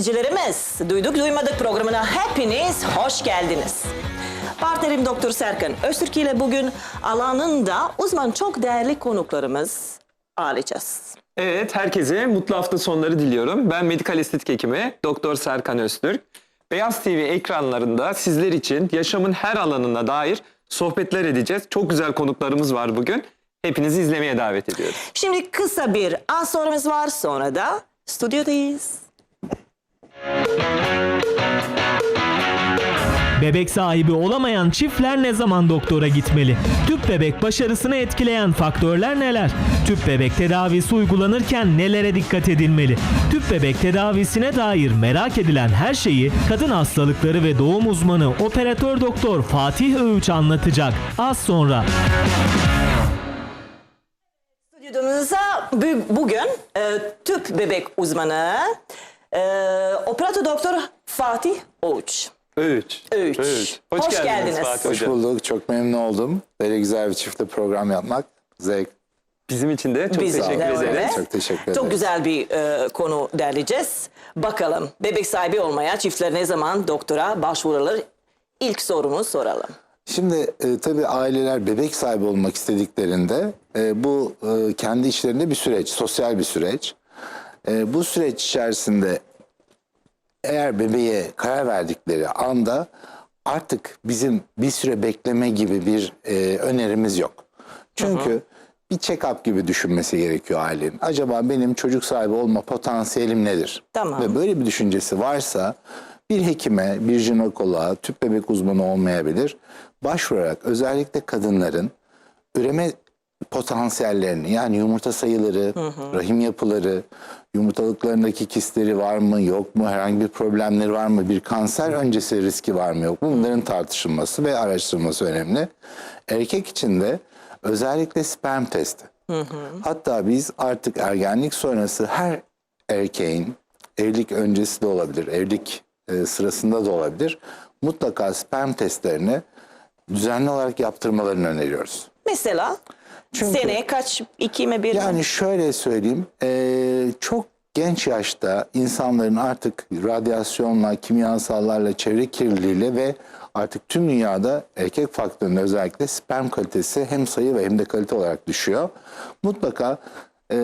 İzleyicilerimiz. Duyduk duymadık programına hepiniz hoş geldiniz. Partnerim Doktor Serkan Öztürk ile bugün alanında uzman çok değerli konuklarımız ağırlayacağız. Evet, herkese mutlu hafta sonları diliyorum. Ben medikal estetik hekimi Doktor Serkan Öztürk. Beyaz TV ekranlarında sizler için yaşamın her alanına dair sohbetler edeceğiz. Çok güzel konuklarımız var bugün. Hepinizi izlemeye davet ediyoruz. Şimdi kısa bir az sorumuz var sonra da stüdyodayız. Bebek sahibi olamayan çiftler ne zaman doktora gitmeli? Tüp bebek başarısını etkileyen faktörler neler? Tüp bebek tedavisi uygulanırken nelere dikkat edilmeli? Tüp bebek tedavisine dair merak edilen her şeyi kadın hastalıkları ve doğum uzmanı operatör doktor Fatih Öğüç anlatacak. Az sonra. Stüdyomuza bu- bugün e, tüp bebek uzmanı e, operatör doktor Fatih Oğuç. Öğüç. Öğüç. Hoş geldiniz. Fatih Hoş Hocam. bulduk. Çok memnun oldum. Böyle güzel bir çifte program yapmak. Zevk. Bizim için de çok Bizim teşekkür de ederiz. öyle. Çok teşekkür ederiz. Çok güzel bir e, konu derleyeceğiz. Bakalım bebek sahibi olmaya çiftler ne zaman doktora başvurulur? İlk sorumuzu soralım. Şimdi e, tabii aileler bebek sahibi olmak istediklerinde e, bu e, kendi içlerinde bir süreç, sosyal bir süreç. E, bu süreç içerisinde eğer bebeğe karar verdikleri anda artık bizim bir süre bekleme gibi bir e, önerimiz yok. Çünkü bir check-up gibi düşünmesi gerekiyor ailenin. Acaba benim çocuk sahibi olma potansiyelim nedir? Tamam. Ve böyle bir düşüncesi varsa bir hekime, bir jinekoloğa, tüp bebek uzmanı olmayabilir. Başvurarak özellikle kadınların üreme potansiyellerini yani yumurta sayıları, rahim yapıları, yumurtalıklarındaki kistleri var mı yok mu, herhangi bir problemleri var mı, bir kanser öncesi riski var mı yok mu bunların tartışılması ve araştırılması önemli. Erkek için de özellikle sperm testi. Hatta biz artık ergenlik sonrası her erkeğin evlilik öncesi de olabilir, evlilik e, sırasında da olabilir. Mutlaka sperm testlerini düzenli olarak yaptırmalarını öneriyoruz. Mesela Çünkü- sene kaç? iki mi bir mi? Yani şöyle söyleyeyim, eee, çok genç yaşta insanların artık radyasyonla, kimyasallarla, çevre kirliliğiyle ve artık tüm dünyada erkek faktöründe özellikle sperm kalitesi hem sayı ve hem de kalite olarak düşüyor. Mutlaka eee,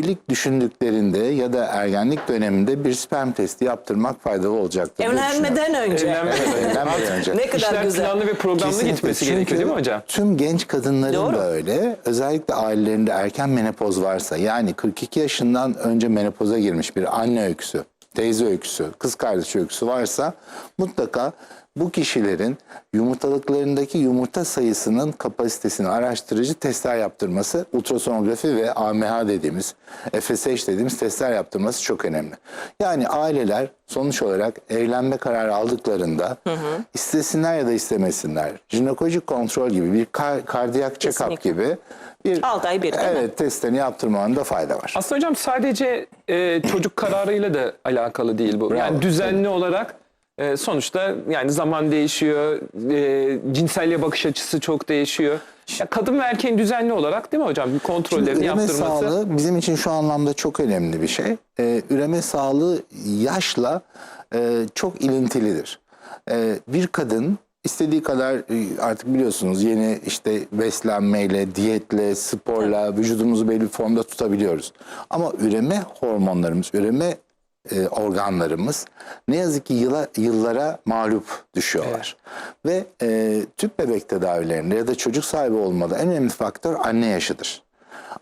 evlilik düşündüklerinde ya da ergenlik döneminde bir sperm testi yaptırmak faydalı olacaktır. diye düşünüyorum. Evlenmeden önce. Evlenmeden önce. Evlenmeden önce. Ne kadar İşler güzel. planlı ve programlı Kesinlikle. gitmesi Çünkü gerekiyor değil mi hocam? Tüm genç kadınların Doğru. da öyle. Özellikle ailelerinde erken menopoz varsa yani 42 yaşından önce menopoza girmiş bir anne öyküsü, teyze öyküsü, kız kardeş öyküsü varsa mutlaka bu kişilerin yumurtalıklarındaki yumurta sayısının kapasitesini araştırıcı testler yaptırması, ultrasonografi ve AMH dediğimiz, FSH dediğimiz testler yaptırması çok önemli. Yani aileler sonuç olarak evlenme kararı aldıklarında istesinler ya da istemesinler, jinekolojik kontrol gibi bir kar, kardiyak check-up gibi bir ay bir, evet, testlerini yaptırmanın fayda var. Aslında hocam sadece e, çocuk kararıyla da alakalı değil bu. Bravo. Yani düzenli olarak e, sonuçta yani zaman değişiyor, e, cinselliğe bakış açısı çok değişiyor. Ya kadın ve erkeğin düzenli olarak değil mi hocam bir kontrollerini üreme yaptırması? sağlığı bizim için şu anlamda çok önemli bir şey. Ee, üreme sağlığı yaşla e, çok ilintilidir. Ee, bir kadın istediği kadar e, artık biliyorsunuz yeni işte beslenmeyle, diyetle, sporla vücudumuzu belli bir formda tutabiliyoruz. Ama üreme hormonlarımız, üreme e, organlarımız ne yazık ki yıla, yıllara mağlup düşüyorlar. Ve e, tüp bebek tedavilerinde ya da çocuk sahibi olmada en önemli faktör anne yaşıdır.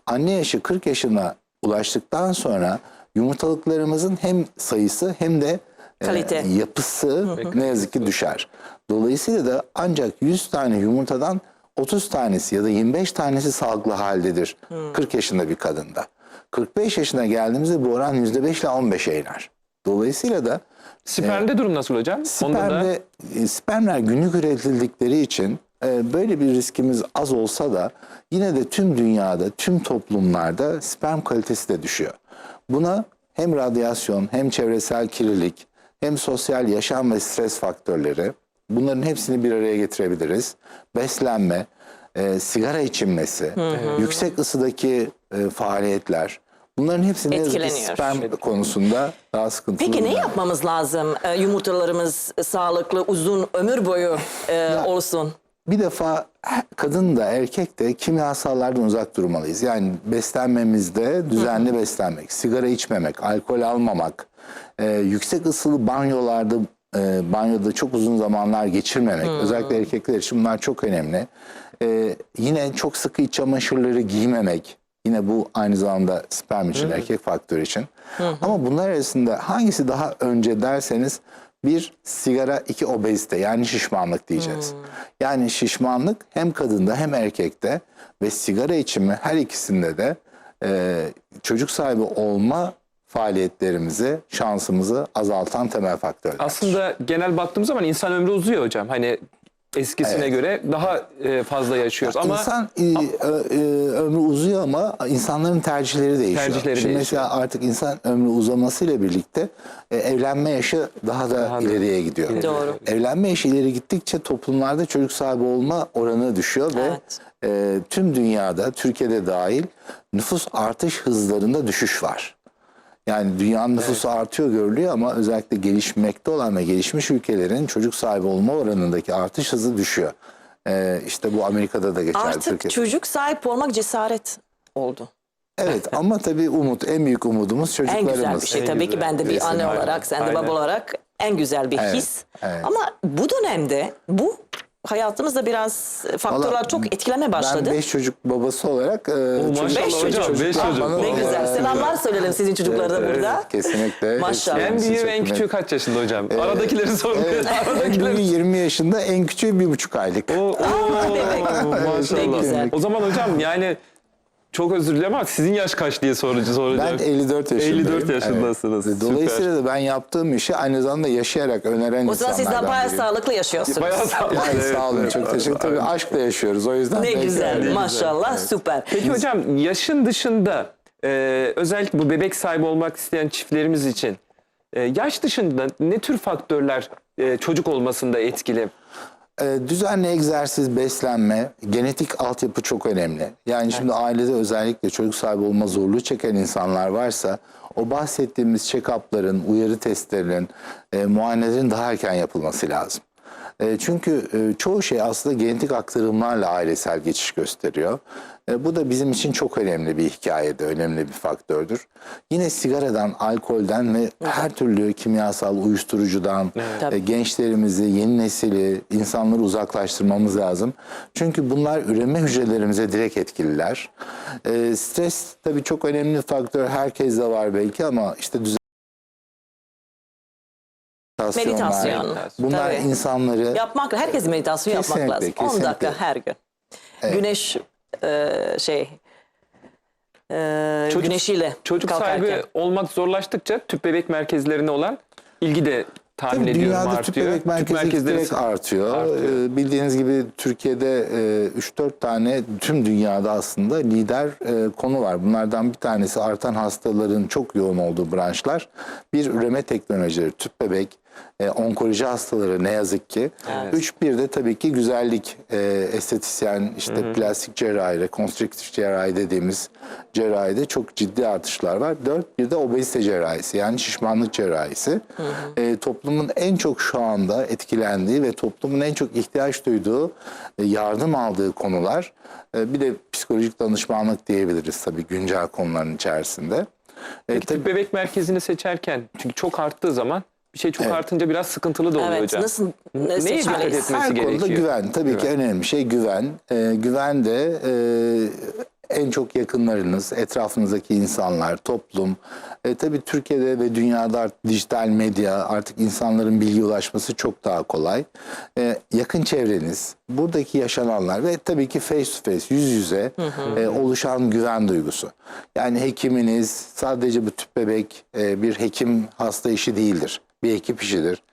Anne yaşı 40 yaşına ulaştıktan sonra yumurtalıklarımızın hem sayısı hem de e, Kalite. yapısı ne yazık ki düşer. Dolayısıyla da ancak 100 tane yumurtadan 30 tanesi ya da 25 tanesi sağlıklı haldedir 40 yaşında bir kadında. 45 yaşına geldiğimizde bu oran %5 ile 15'e iner. Dolayısıyla da Spermde durum nasıl hocam? Onda da Spermde, e, spermler günlük üretildikleri için e, böyle bir riskimiz az olsa da yine de tüm dünyada, tüm toplumlarda sperm kalitesi de düşüyor. Buna hem radyasyon, hem çevresel kirlilik, hem sosyal yaşam ve stres faktörleri bunların hepsini bir araya getirebiliriz. Beslenme, e, sigara içilmesi, yüksek ısıdaki e, faaliyetler Bunların hepsi ne yazık ki sperm konusunda daha sıkıntılı. Peki ne yapmamız lazım? Ee, yumurtalarımız sağlıklı, uzun ömür boyu e, olsun. Bir defa kadın da erkek de kimyasallardan uzak durmalıyız. Yani beslenmemizde düzenli beslenmek, sigara içmemek, alkol almamak, e, yüksek ısılı banyolarda e, banyoda çok uzun zamanlar geçirmemek. Özellikle erkekler için bunlar çok önemli. E, yine çok sıkı iç çamaşırları giymemek. Yine bu aynı zamanda sperm için, erkek faktörü için. Ama bunlar arasında hangisi daha önce derseniz bir sigara, iki obezite yani şişmanlık diyeceğiz. Yani şişmanlık hem kadında hem erkekte ve sigara içimi her ikisinde de e, çocuk sahibi olma faaliyetlerimizi, şansımızı azaltan temel faktörler. Aslında genel baktığımız zaman insan ömrü uzuyor hocam. Hani eskisine Evet. göre daha e, fazla yaşıyoruz ama İnsan e, e, ömrü uzuyor ama insanların tercihleri değişiyor. Tercihleri Şimdi değişiyor. mesela artık insan ömrü uzamasıyla birlikte e, evlenme yaşı daha da Daha da ileriye gidiyor. Doğru. Evlenme yaşı ileri gittikçe toplumlarda çocuk sahibi olma oranı düşüyor ve Evet. e, tüm dünyada, Türkiye'de dahil nüfus artış hızlarında düşüş var. Yani dünyanın nüfusu artıyor görülüyor ama özellikle gelişmekte olan ve gelişmiş ülkelerin çocuk sahibi olma oranındaki artış hızı düşüyor. Ee, işte bu Amerika'da da geçerli. Artık Türkiye- çocuk sahip olmak cesaret oldu. Evet ama tabii umut, en büyük umudumuz En çocuklarımız. güzel bir şey En tabii ki güzel. ben de bir anne olarak, sen de baba olarak en güzel bir Evet, his. evet. Ama bu dönemde bu hayatımızda biraz faktörler Vallahi çok etkileme başladı. Ben beş çocuk babası olarak e, maşallah Beş çocuk. beş çocuk. ne güzel. e, Selamlar söyleyelim sizin çocuklara da evet, burada. Kesinlikle. Maşallah. en Hepsi büyüğü ve en çok- küçüğü kaç yaşında hocam? Aradakileri sormuyoruz. Evet, en Aradakileri büyüğü 20 yaşında, en küçüğü bir buçuk aylık. Oo, oo, bebek. maşallah. Ne güzel. O zaman hocam yani çok özür dilerim ama sizin yaş kaç diye sorucu soracağım. Ben 54 yaşındayım. 54 yaşındasınız. Evet. Süper. Dolayısıyla da ben yaptığım işi aynı zamanda yaşayarak öneren O zaman insanlardan sizden bayağı biriyim. sağlıklı yaşıyorsunuz. Bayağı sağ olun. Yani Evet, sağ olun evet. çok teşekkür ederim. Tabii aşkla yaşıyoruz o yüzden. Ne belki güzel öyle. maşallah süper. Peki hocam yaşın dışında e, özellikle bu bebek sahibi olmak isteyen çiftlerimiz için e, yaş dışında ne tür faktörler e, çocuk olmasında etkili? Ee, düzenli egzersiz, beslenme, genetik altyapı çok önemli. Yani şimdi ailede özellikle çocuk sahibi olma zorluğu çeken insanlar varsa o bahsettiğimiz check-up'ların, uyarı testlerinin, e, muayenelerin daha erken yapılması lazım. E, çünkü e, çoğu şey aslında genetik aktarımlarla ailesel geçiş gösteriyor. E, bu da bizim için çok önemli bir hikayede, önemli bir faktördür. Yine sigaradan, alkolden ve her türlü kimyasal uyuşturucudan Tabii. e, gençlerimizi, yeni nesili, insanları uzaklaştırmamız lazım. Çünkü bunlar üreme hücrelerimize direkt etkililer. E, stres tabii çok önemli bir faktör. Herkeste var belki ama işte düzen Meditasyon. Bunlar Tabii. insanları Yapmak, herkes meditasyon yapmak Kesinlikle, lazım. 10 kesinlikle. dakika her gün. Güneş e, şey e, Çocuk- güneşiyle Çocuk kalkarken. sahibi olmak zorlaştıkça tüp bebek merkezlerine olan ilgi de tahmin Tabii ediyorum dünyada artıyor. tüp bebek merkezi merkezleri direkt artıyor. artıyor. Ee, bildiğiniz gibi Türkiye'de e, 3-4 tane tüm dünyada aslında lider e, konu var. Bunlardan bir tanesi artan hastaların çok yoğun olduğu branşlar. Bir üreme teknolojileri, tüp bebek, e, onkoloji hastaları ne yazık ki. Üç bir de tabii ki güzellik, e, estetisyen, işte plastik cerrahi, rekonstrüktif cerrahi dediğimiz cerrahide çok ciddi artışlar var. Dört bir de obezite cerrahisi yani şişmanlık cerrahisi. E, toplumun en çok şu anda etkilendiği ve toplumun en çok ihtiyaç duyduğu, e, yardım aldığı konular. E, bir de psikolojik danışmanlık diyebiliriz tabii güncel konuların içerisinde. E, Peki tabii- tüp bebek merkezini seçerken çünkü çok arttığı zaman bir şey çok Evet. artınca biraz sıkıntılı da oluyor Evet, hocam. nasıl ne Neye dikkat etmesi Her konuda gerekiyor? güven. Tabii ki önemli şey güven. Ee, güven de e, en çok yakınlarınız, etrafınızdaki insanlar, toplum. E, tabii Türkiye'de ve dünyada artık dijital medya, artık insanların bilgi ulaşması çok daha kolay. E, yakın çevreniz, buradaki yaşananlar ve tabii ki face to face, yüz yüze e, oluşan güven duygusu. Yani hekiminiz sadece bu tüp bebek e, bir hekim hasta işi değildir bir ekip işidir.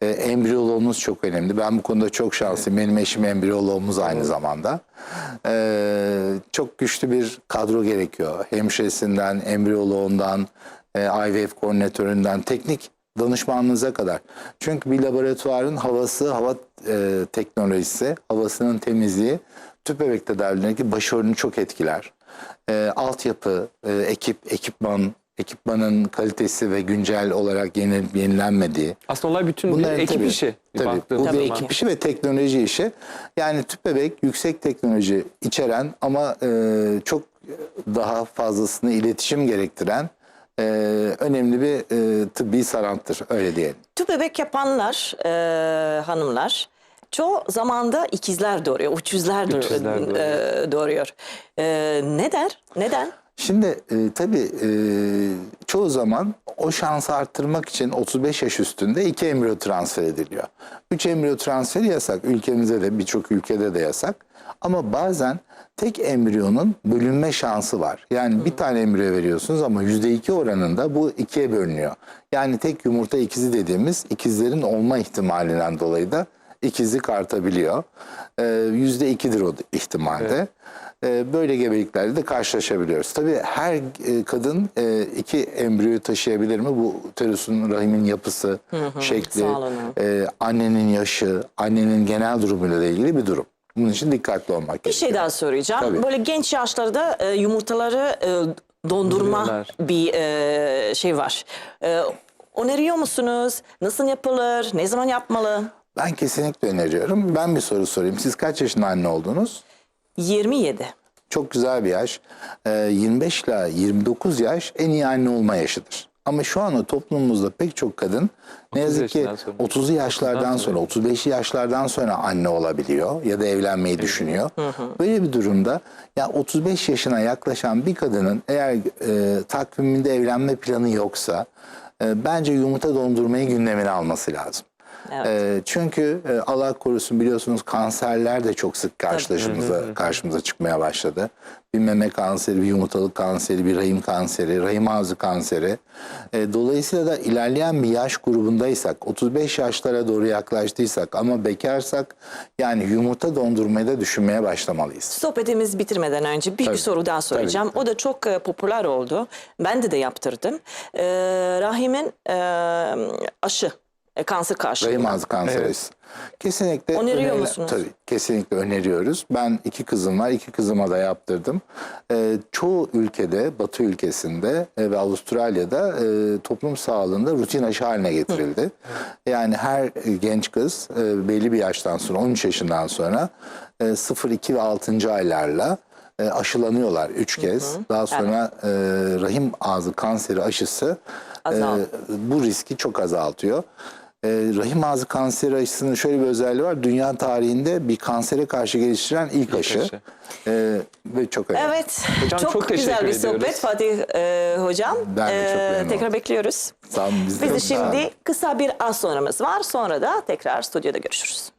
E, embriyoloğumuz çok önemli. Ben bu konuda çok şanslıyım. Benim eşim embriyoloğumuz aynı zamanda. E, çok güçlü bir kadro gerekiyor. Hemşiresinden, embriyoloğundan, e, IVF koordinatöründen, teknik danışmanlığınıza kadar. Çünkü bir laboratuvarın havası, hava e, teknolojisi, havasının temizliği tüp bebek tedavilerindeki başarını çok etkiler. e, altyapı, e, ekip, ekipman, ekipmanın kalitesi ve güncel olarak yeni, yenilenmediği. Aslında olay bütün Bunların bir ekip tabii- işi. Tabii, bu bir zaman. ekip işi ve teknoloji işi. Yani tüp bebek yüksek teknoloji içeren ama e, çok daha fazlasını iletişim gerektiren e, önemli bir e, tıbbi sanattır öyle diyelim. Tüp bebek yapanlar, e, hanımlar çoğu zamanda ikizler doğuruyor, uçuzlar doğuruyor. Üçüzler doğuruyor. e, doğuruyor. E, neden? Neden? Şimdi e, tabii e, çoğu zaman o şansı arttırmak için 35 yaş üstünde iki embriyo transfer ediliyor. 3 embriyo transferi yasak. Ülkemizde de birçok ülkede de yasak. Ama bazen tek embriyonun bölünme şansı var. Yani bir tane embriyo veriyorsunuz ama %2 oranında bu ikiye bölünüyor. Yani tek yumurta ikizi dediğimiz ikizlerin olma ihtimalinden dolayı da ikizlik artabiliyor. Ee, %2'dir o ihtimalde. Ee, böyle gebeliklerle de karşılaşabiliyoruz. Tabii her e, kadın e, iki embriyoyu taşıyabilir mi? Bu uterusun rahimin yapısı, şekli, sağlığını. e, annenin yaşı, annenin genel durumuyla da ilgili bir durum. Bunun için dikkatli olmak Bir gerekiyor. şey daha soracağım. Tabii. Böyle genç yaşlarda e, yumurtaları e, dondurma Donduruyorlar. bir e, şey var. E, öneriyor musunuz? Nasıl yapılır? Ne zaman yapmalı? Ben kesinlikle öneriyorum. Ben bir soru sorayım. Siz kaç yaşında anne oldunuz? 27. Çok güzel bir yaş. Ee, 25 ile 29 yaş en iyi anne olma yaşıdır. Ama şu anda toplumumuzda pek çok kadın ne 30 yazık ki yaşından sonra. 30'lu yaşlardan sonra, 35'li yaşlardan sonra anne olabiliyor ya da evlenmeyi düşünüyor. Böyle bir durumda ya 35 yaşına yaklaşan bir kadının eğer e, takviminde evlenme planı yoksa e, bence yumurta dondurmayı gündemine alması lazım. Evet. E, çünkü e, Allah korusun biliyorsunuz kanserler de çok sık karşılaşımıza karşımıza çıkmaya başladı. Bir meme kanseri, bir yumurtalık kanseri, bir rahim kanseri, rahim ağzı kanseri. E, dolayısıyla da ilerleyen bir yaş grubundaysak, 35 yaşlara doğru yaklaştıysak ama bekarsak yani yumurta dondurmayı da düşünmeye başlamalıyız. Sohbetimiz bitirmeden önce bir Tabii. soru daha soracağım. O da çok e, popüler oldu. Ben de de yaptırdım. E, rahimin e, aşı, e, kanser karşılığı. Rahim ağzı kanseri. Evet. Kesinlikle Öneriyor öneri- musunuz? Tabii kesinlikle öneriyoruz. Ben iki kızım var. iki kızıma da yaptırdım. Ee, çoğu ülkede, Batı ülkesinde e, ve Avustralya'da e, toplum sağlığında rutin aşı haline getirildi. Yani her genç kız e, belli bir yaştan sonra, 13 yaşından sonra e, 0, 2 ve 6. aylarla e, aşılanıyorlar 3 kez. Daha sonra e, rahim ağzı kanseri aşısı e, bu riski çok azaltıyor. Ee, rahim ağzı kanseri aşısının şöyle bir özelliği var. Dünya tarihinde bir kansere karşı geliştiren ilk, aşı. aşı. Ee, ve çok önemli. Evet, Hocam çok, çok güzel bir sohbet ediyoruz. Fatih e, hocam. Ben de çok memnun tekrar oldum. bekliyoruz. Sağ olun, biz de Biz de şimdi kısa bir az sonramız var. Sonra da tekrar stüdyoda görüşürüz.